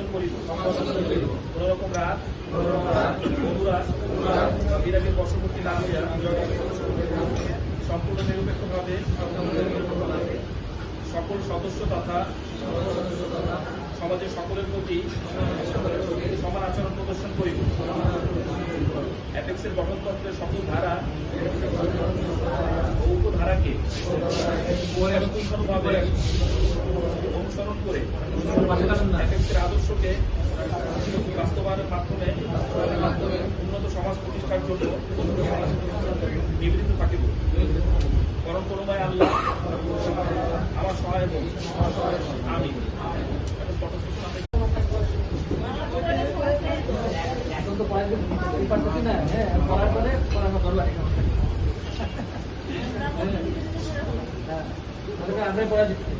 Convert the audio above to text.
সম্পাদন করিব কোন রকম রাত অনুরাগ বিরাগের বশবর্তী না হইয়া সম্পূর্ণ নিরপেক্ষভাবে সকল সদস্য তথা সমাজের সকলের প্রতি সমান আচরণ প্রদর্শন করিব। অ্যাপেক্সের গঠনতন্ত্রের সকল ধারা ও উপধারাকে সুন্দরভাবে অনুসরণ করে আদর্শকে বাস্তবায়নের মাধ্যমে মাধ্যমে উন্নত সমাজ প্রতিষ্ঠার জন্য নিবেদিত থাকিব পরম করুণায় আল্লাহ আমার সহায় আমি এখন তো হ্যাঁ পরে পড়ানো ধরলাম হ্যাঁ পড়া দিচ্ছি